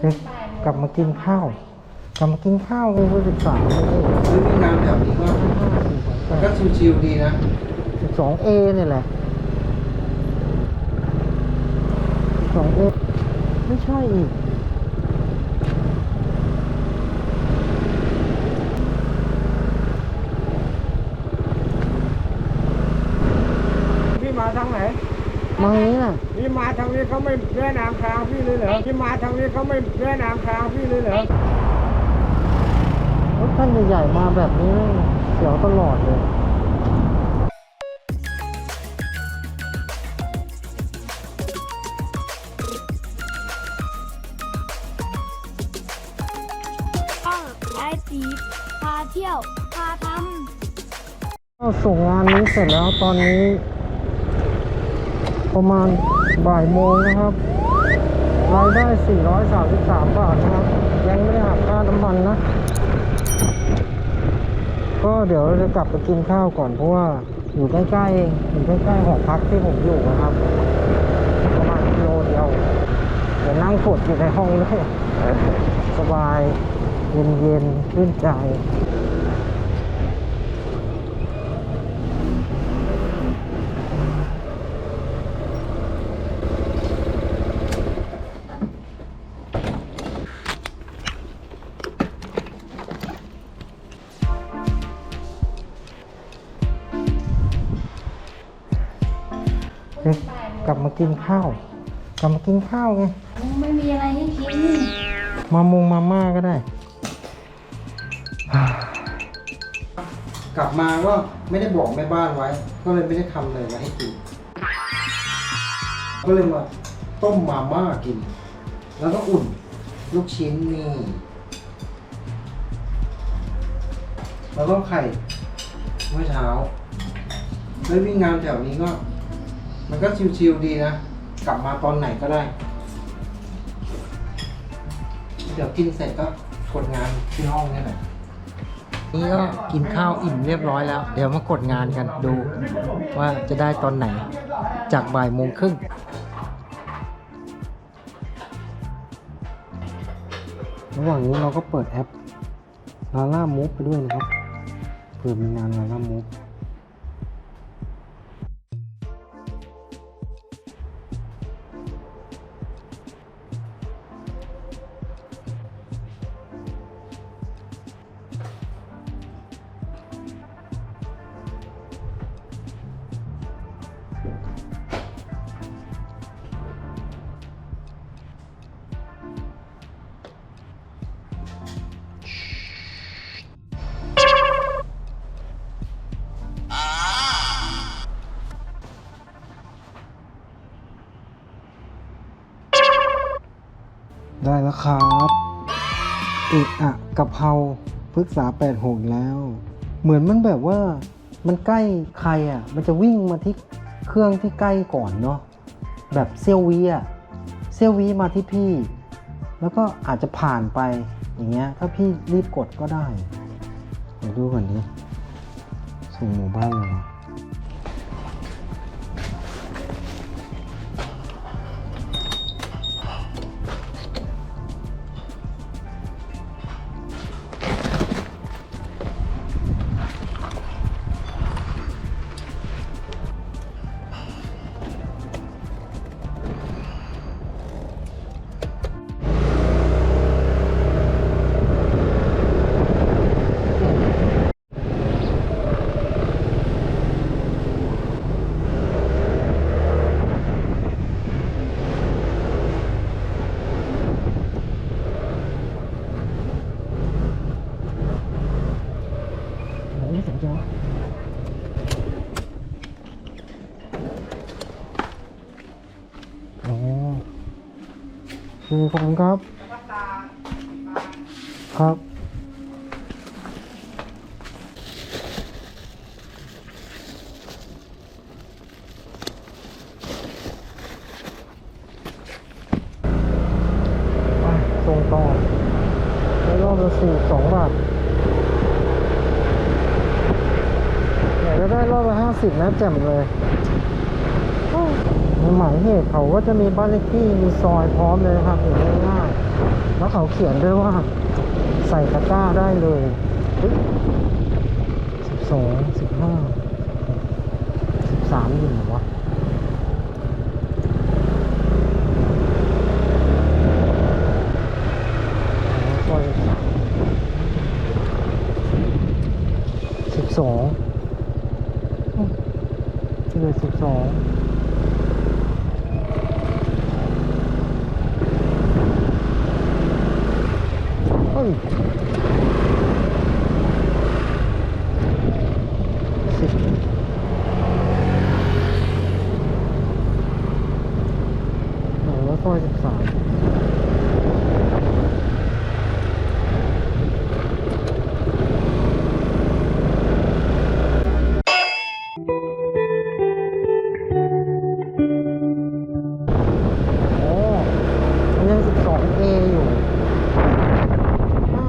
เอ๊ะกลับมากินข้าว กลับมากินข้าวเลยคุณสิบสามเลยเฮ้ยวิ่งงานแถวนี้ก็ก็ชิวๆดีนะสิบสองเอเนี่ยแหละสิบสองเอไม่ใช่อีกพี่มาทางไหนมาอย่างนี้น่ะพี่ มาทางนี้เขาไม่แนะนำทางพี่เลยเหรอพี่มาทางนี้เขาไม่แนะนำทางพี่เลยเหรอรถท่านใหญ่ๆมาแบบนี้แม่งเสียวตลอดเลยช่องยายตีพาเที่ยว พาทก็ส่งงานนี้เสร็จแล้วตอนนี้ ประมาณ บ่ายโมงนะครับรายได้ 433 บาทนะครับ ยังไม่ได้หักค่าน้ำมันนะ ก็เดี๋ยวเราจะกลับไปกินข้าวก่อนเพราะว่าอยู่ใกล้ๆเองอยู่ใกล้ๆหอพักที่ผมอยู่นะครับ ประมาณกิโลเดียวเดี๋ยวนั่งกดอยู่ในห้องเลยสบาย เย็นๆชื่นใจ กลับมากินข้าว กลับมากินข้าวไงำไม่มีอะไรให้กิน มามงมาม่าก็ได้ กลับมาก็ไม่ได้บอกแม่บ้านไว้ ก็เลยไม่ได้ทำอะไรมาให้กิน ก็เลยมาต้มมาม่ากิน แล้วก็อุ่น ลูกชิ้นนี่ แล้วก็ไข่เมื่อเช้าเฮ้ยวิ่งงานแถวนี้ก็ มันก็ชิวๆดีนะ กลับมาตอนไหนก็ได้ เดี๋ยวกินเสร็จก็กดงานที่ห้องนี่แหละนี่ก็กินข้าวอิ่มเรียบร้อยแล้ว เดี๋ยวมากดงานกันดูว่าจะได้ตอนไหน จากบ่ายโมงครึ่งระหว่างนี้เราก็เปิดแอปลาล่ามูฟไปด้วยนะครับเผื่อมีงานลาล่ามูฟ ได้แล้วครับเอกอะกะเพราพฤกษาแปดหกแล้ว เหมือนมันแบบว่ามันใกล้ใครอะ มันจะวิ่งมาที่เครื่องที่ใกล้ก่อนเนาะแบบเซียววีอะเซียววีมาที่พี่ แล้วก็อาจจะผ่านไปอย่างเงี้ย ถ้าพี่รีบกดก็ได้เดี๋ยวดูก่อนดิส่งหมู่บ้านเลยนะ ขอบคุณครับ ครับไปส่งต่อในรอบละสี่สองบาทเนี่ยก็ได้รอบละห้าสิบนะแจ่มเลยโอ้ย หมายเหตุเขาก็จะมีบ้านเลขที่มีซอยพร้อมเลยครับอย่างง่ายๆแล้วเขาเขียนด้วยว่า ใส่ตะกร้าได้เลยสิบสองสิบห้าสิบสามอยู่ไหนวะ อ๋อสิบสองที่เลยสิบสองเฮ้ยสิบไหนว่าซอยสิบสาม โอ้มันยัง 12A อยู่อ่า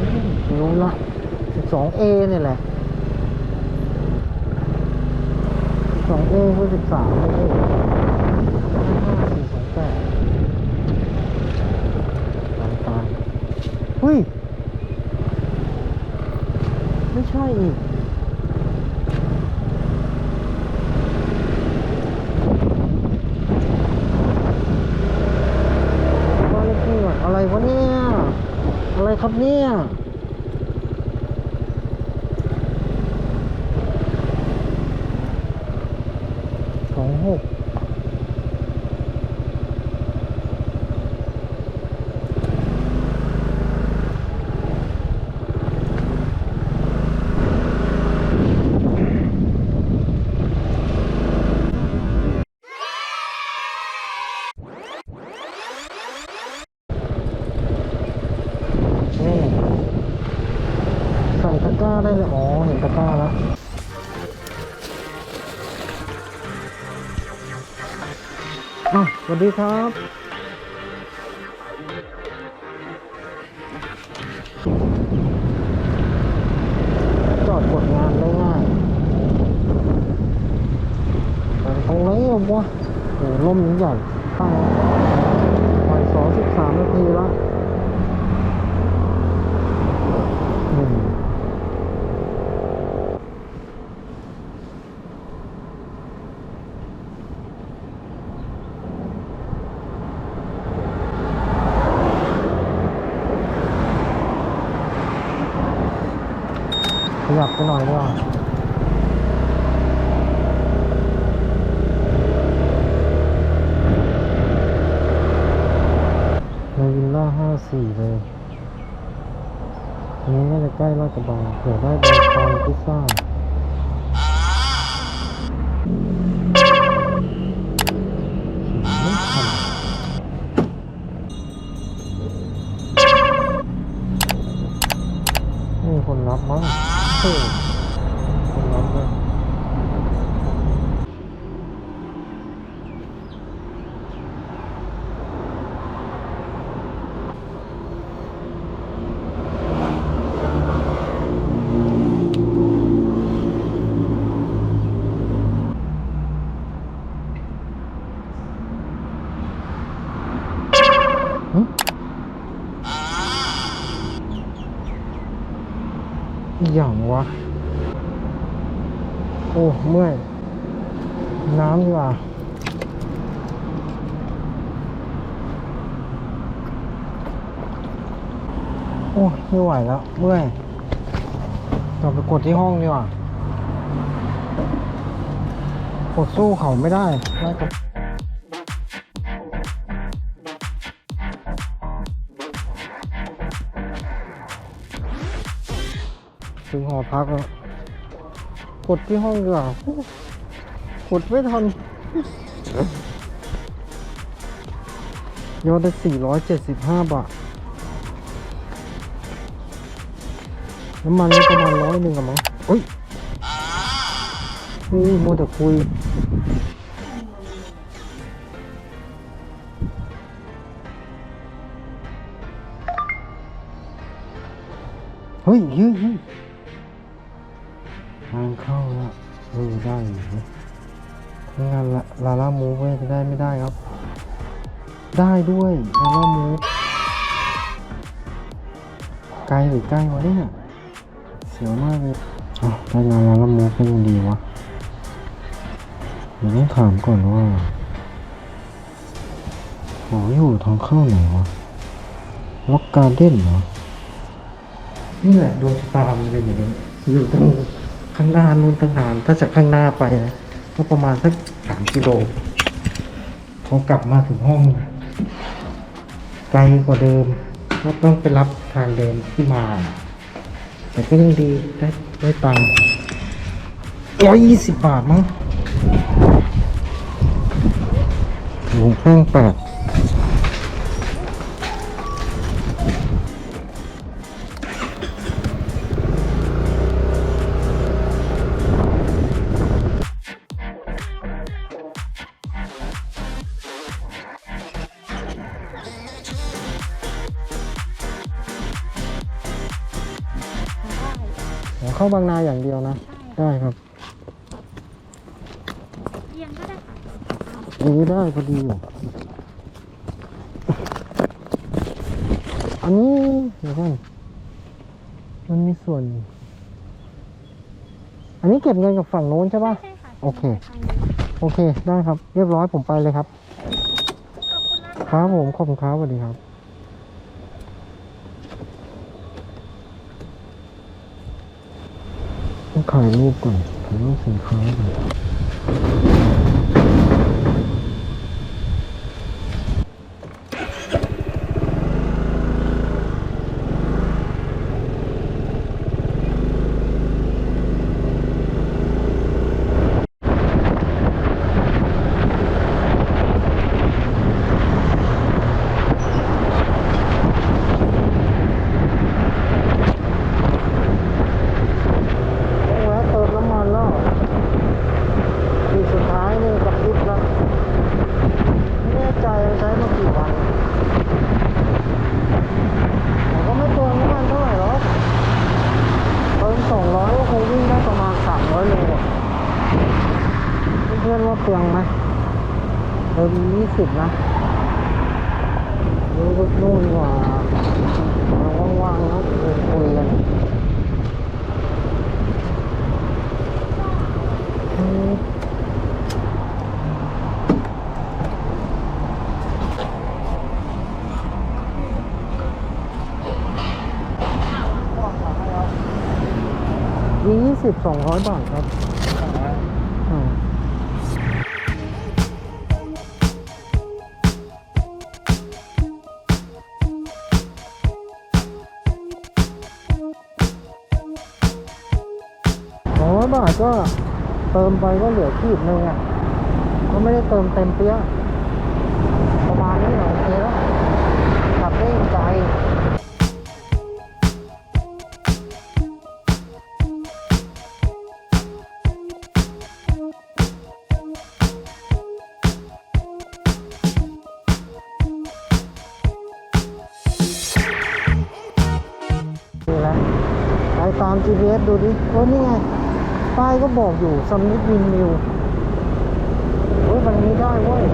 อืมรู้ละ 12A นี่แหละ 12A คือ 13ไม่ใช่เหรอ55 428ตายตายเฮ้ย ไม่ใช่อีก บ้านเลขที่อะอะไรวะเนี่ย อะไร ครับเนี่ย อะสวัสดีครับ จอดกดงานได้ง่ายแต่ตรงไหนอะวะโหล่มนี้ใหญ่ตั้งบ่ายสองสิบสามนาทีละอืมขยับไปหน่อยดีกว่าในวิลล่า ห้าสี่เลยอันนี้น่าจะใกล้ลาดกระบังเผื่อได้เบอร์คอนพิซซ่า อย่างวะ โอ้เมื่อย น้ำดีกว่าโอ้ไม่ไหวแล้ว เมื่อยกลับไปกดที่ห้องดีกว่ากดสู้เขาไม่ได้ไล่กับ พักแล้วกดที่ห้องดีกว่ากดไม่ทันยอดได้475 บาท น้ำมันนี่ประมาณร้อยหนึ่งกับมั้งเฮ้ยอุ้ยมัวแต่คุยเฮ้ยเฮ้ย เข้าล้วเออได้อยู่นะไม่งั้นละลาล่ามูฟจะได้ไม่ได้ครับ ได้ด้วยลาล่ามูฟไกลหรือใกล้วะเนี่ยเสียวมากเลยอ้าวได้งานลาล่ามูฟก็ยังดีวะเดี๋ยวต้องถามก่อนว่าหออยู่ทางเข้าไหนวะล็อกการเด้นเหรอนี่แหละดวงชะตามันเป็นอย่างนี้อยู่ตรง ข้างหน้านู่นตั้งนานถ้าจากข้างหน้าไปนะก็ประมาณสักสามกิโลพอกลับมาถึงห้องไกลกว่าเดิมก็ต้องไปรับทางเดิมที่มา แต่ก็ยังดีได้ได้ตังค์ร้อยยี่สิบบาทมั้งหลวงแป้งแปด บางนาอย่างเดียวนะ ได้ครับเรียงก็ได้ค่ะนี้ได้พอดีอยู่อันนี้เดี๋ยวก่อนมันมีส่วน อันนี้เก็บเงินกับฝั่งโน้นใช่ปะใช่ค่ะโอเค โอเค ได้ครับ เรียบร้อยผมไปเลยครับ ขอบคุณนะคคะรับผม ขอบคุณครับสวัสดีครับ ต้อง ถ่ายรูปก่อนถ่ายรูปสินค้าก่อนต้องแวะเติมน้ำมันแล้วทีสุดท้ายนี่กับลิฟต์แล้วไม่แน่ใจว่าใช้มากี่วันแต่ก็ไม่เติมน้ำมันเท่าไหร่หรอกเติมสองร้อยก็คงวิ่งได้ประมาณสามร้อยโลอะเพื่อนๆว่าเปลืองไหมเติมยี่สิบนะดูนู่นดีกว่าเราว่างๆนะคุยกัน ยี่ สิบสองร้อยบาทครับสองร้อยบาทก็เติมไปก็เหลือขีดหนึ่งอะ ก็ไม่ได้เติมเต็มเปี้ยประมาณนี้เล้ว นะไปตาม GPS ดูดิโอ้นี่ไง ป้ายก็บอกอยู่ซัมมิตวินมิวโอ้ยวันนี้ได้เว้ย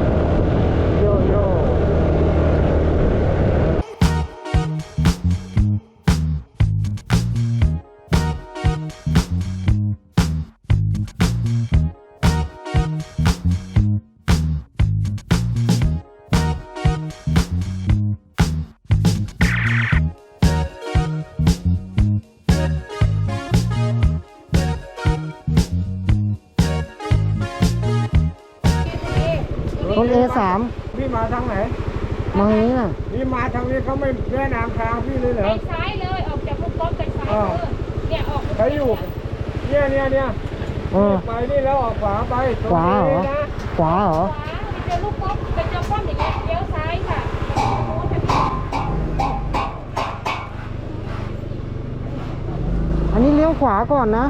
ทางไหน มาอย่างนี้น่ะพี่มาทางนี้เขาไม่แนะนำทางพี่เลยเหรไปอ ซ้ายเลยออกจากลูกกอล์ฟไปซ้ายอ้าว เลยเนี่ยออกเขาอยู่ เนี่ยเนี่ยเนี่ยเออ ไปนี่แล้วออกขวาไปตรงขวาเหรอ นี้นะขวาเหรอ ขวาไปเจอลูกกอล์ฟไปเจอป้อมอย่างเงี้ยเลี้ยวซ้ายค่ะโอ้โหทางนี้อันนี้เลี้ยวขวาก่อนนะ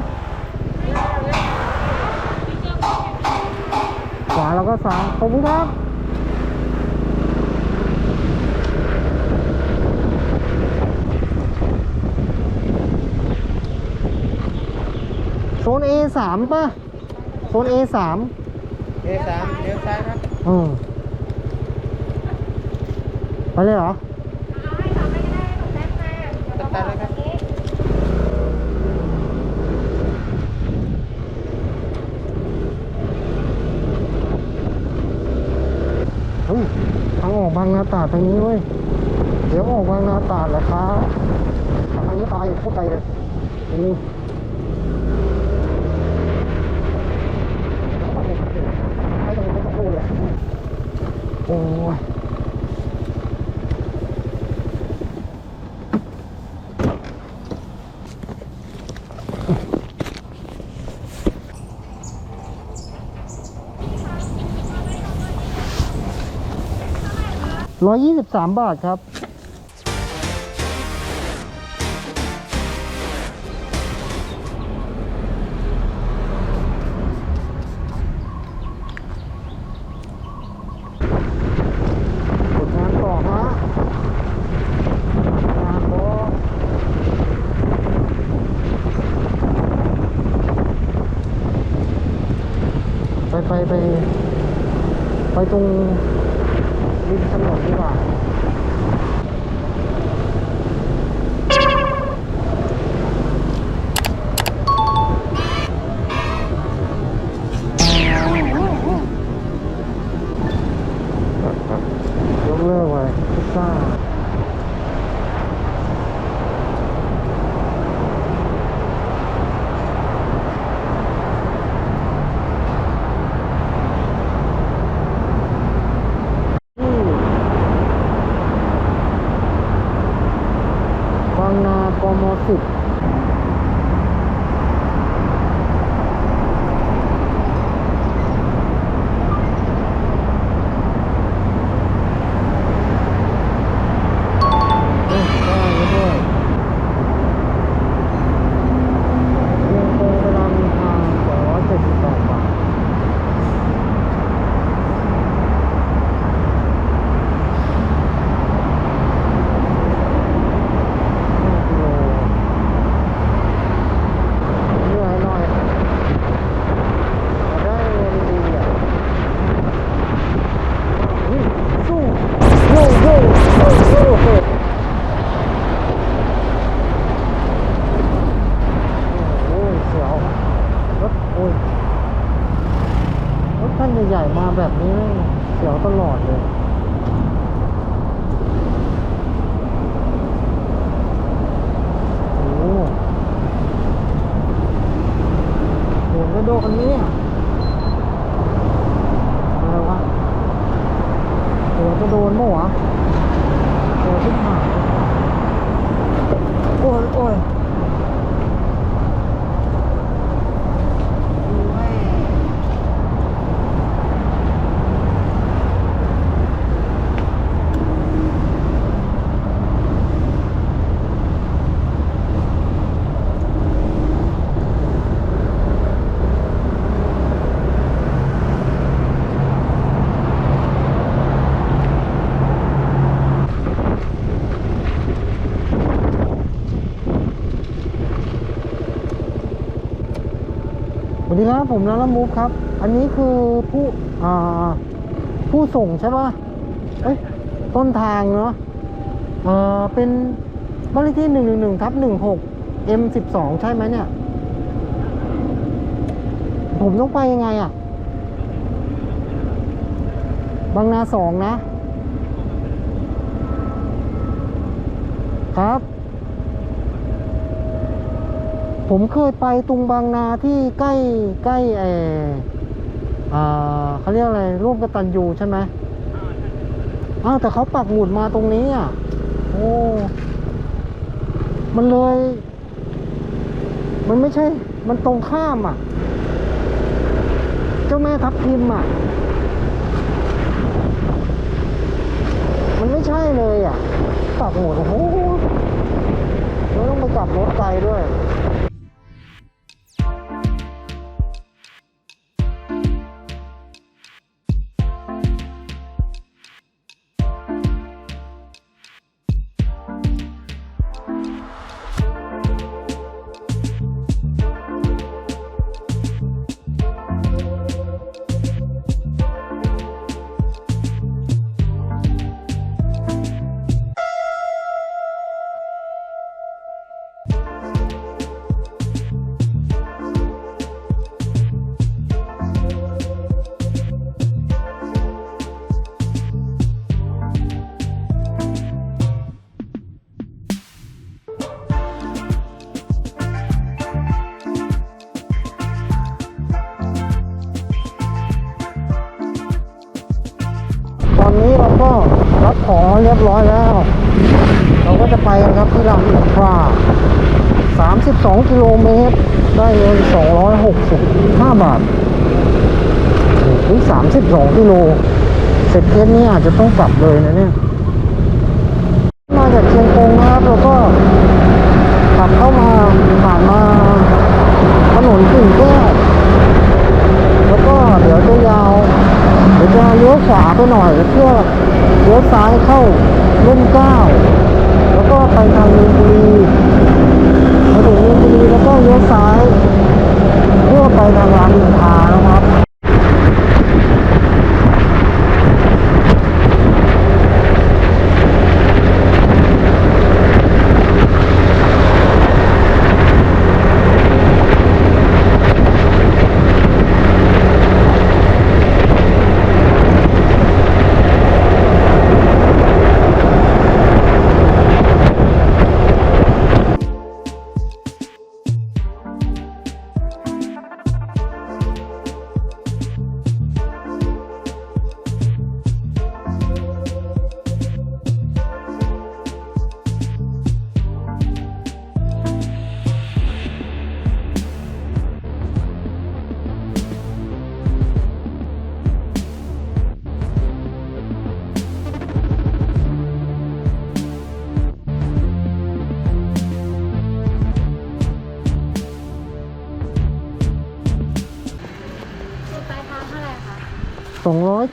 ไปเจอป้อมอย่างเงี้ย ขวาแล้วก็ซ้ายขอบคุณครับ ซน A3 ป่ะ โซน A3 เอสามเลี้ยวซ้ายครับอืมไปเลยเหรอเอาให้ทำไม่ได้หนูแท็กมาเดี๋ยวเราบอกตรงนี้เฮ้ยทางออกบางนาตราดทางนี้เว้ย เดี๋ยวออกบางนาตราดแหละครับทางนี้ตายเข้าไปเลยตรงนี้ไปตรงนี้ไม่ต้องพูดเลย โอ้ยร้อยยี่สิบสามบาทครับ ไปางนากมสิบเอ้ยได้แล้วด้วยยังคงเวลามีทาง278บาท ห้ากิโลเหนื่อยหน่อยแต่ได้เงินดีอะเฮ้ยสู้โย่โย่โย่โย่โอ้ยเสียวรถโอ้ยรถคัน ใหญ่ๆมาแบบนี้เสียวตลอดเลย โอ้โหโหนกระโดดกันไหมเนี่ยอะไรวะโหนกระโดนมั้งวะโอ้ที่ผ่านโอ้ยโอ้ยแม่สวัส ดีครับผมนันละมูฟครับ อันนี้คือผู้อ่าผู้ส่งใช่ปะเอ้ยต้นทางเนาะเอ่อเป็นบ้านเลขที่หนึ่งหนึ่งหนึ่งทับหนึ่งหก M สิบสองใช่ไหมเนี่ย ผมต้องไปยังไงอะ่ะ บางนาสองนะ ครับ ผมเคยไปตรงบางนาที่ใกล้ใกล้เอออ่าเขาเรียกอะไรร่วมกตันยูใช่ไหมอ้าวแต่เขาปักหมุดมาตรงนี้อะ โอ้ มันเลย มันไม่ใช่ มันตรงข้ามอะ เจ้าแม่ทับทิมอะ มันไม่ใช่เลยอะ ปักหมุดโอ้โหแล้วต้องไปกลับรถไกลด้วย สองกิโลเสร็จเคสนี้อาจจะต้องกลับเลยนะเนี่ย มาจากเชียงกงนะครับแล้วก็ขับเข้ามาผ่านมาถนนกิ่งแก้วแล้วก็เดี๋ยวจะยาวเดี๋ยวจะเลี้ยวขวาไปหน่อยเพื่อเลี้ยวซ้ายเข้าร่มเก้าแล้วก็ไปทางมุนบุรีมาถึงมุนบุรีแล้วก็เลี้ยวซ้ายเพื่อไปทางร้านอินทานะครับ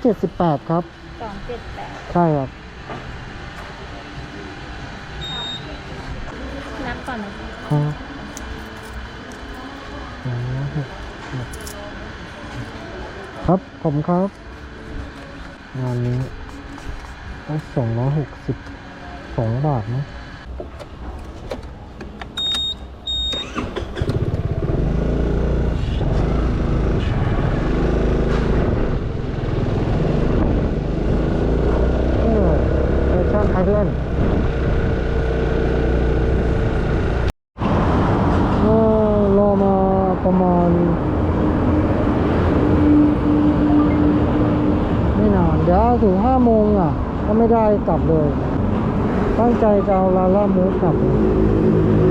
278 ครับ สองเจ็ดแปดใช่ครับ นับก่อนนะคะครับครับผมครับ งานนี้ต้องสองร้อยหกสิบสองบาทนะ เออเวอร์ชันไทยแลนด์ก็รอมาประมาณ ไม่นาน เดี๋ยวถึงห้าโมงอะ ก็ไม่ได้ กลับเลย ตั้งใจจะเอาลาล่ามูฟกลับ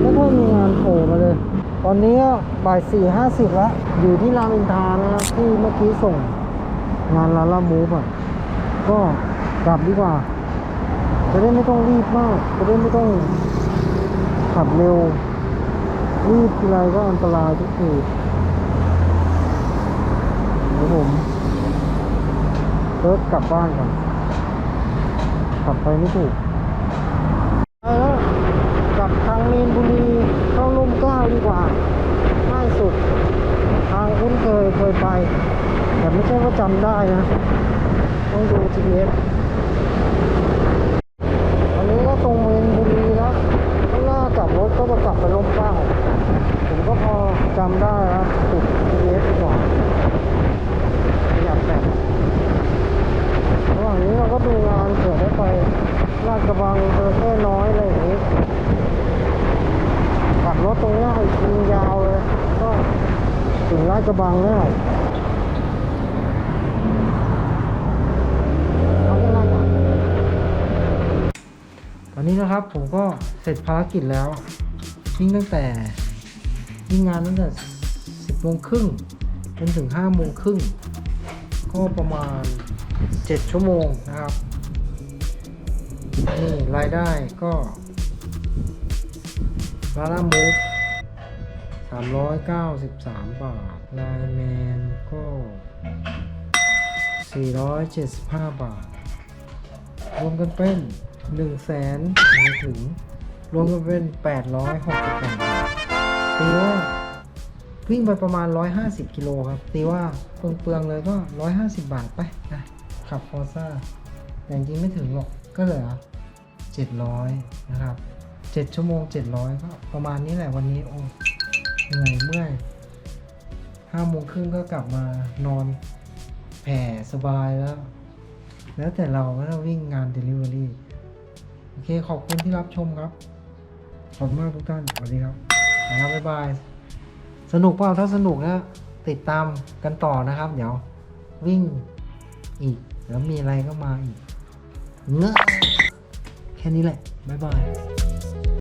ไม่ค่อยมีงานโผล่มาเลย ตอนนี้บ่ายสี่ห้าสิบแล้วอยู่ที่รามอินทานะครับที่เมื่อกี้ส่งงานลาล่ามูฟอะก็กลับดีกว่า จะได้ไม่ต้องรีบมาก จะได้ไม่ต้องขับเร็ว รีบทีไรก็อันตรายทุกทีเดี๋ยวผมเลิกกลับบ้านก่อน ขับไปไม่ถูกไปแล้วกลับทางเมนบุรีเข้าล่มเกล้าดีกว่าง่ายสุด ทางคุ้นเคยเคยไป แต่ไม่ใช่ว่าจำได้นะ ต้องดู GPS ตอนนี้ก็ตรงเมนบุรีแล้วข้างหน้ากลับรถก็จะกลับไปลมเกล้าผมก็พอจำได้แล้วติด GPS ดีกว่าประหยัดแบตระหว่างนี้เรา ก็ดูงานเผื่อได้ไปลาดกระบังเจอแค่น้อยอะไรอย่างนี้ขับรถตรงนี้ยอีกทียาวเลยก็ถึงลาดกระบังแน่เอาแค่นั้นก่อนตอนนี้นะครับผมก็เสร็จภารกิจแล้ววิ่งตั้งแต่วิ่งงานตั้งแต่สิบโมงครึ่งจนถึงห้าโมงครึ่งก็ประมาณ เจ็ดชั่วโมงนะครับ นี่รายได้ก็ลาล่ามูฟสามร้อยเก้าสิบสามบาทไลแมนก็สี่ร้อยเจ็ดสิบห้าบาท รวมกันเป็นหนึ่งแสนถึง รวมกันเป็นแปดร้อยหกสิบแปดบาทตีว่าวิ่งไปประมาณร้อยห้าสิบกิโลครับ ตีว่าเปลืองๆเลยก็ร้อยห้าสิบบาทไปนะ ขับฟอร์ซ่าแต่จริงไม่ถึงหรอกก็เหลือเจ็ดร้อยนะครับเจ็ดชั่วโมงเจ็ดร้อยก็ประมาณนี้แหละวันนี้โอ้เหนื่อยเมื่อยห้าโมงครึ่งก็กลับมานอนแผ่สบายแล้ว แล้วแต่เราก็ต้องวิ่งงาน Delivery โอเค ขอบคุณที่รับชมครับ ขอบคุณมากทุกท่าน สวัสดีครับนะครับบ๊ายบาย สนุกเปล่าถ้าสนุกนะ ติดตามกันต่อนะครับ เดี๋ยววิ่งอีก แล้วมีอะไรก็มาอีกเงอะแค่นี้แหละ บ๊ายบาย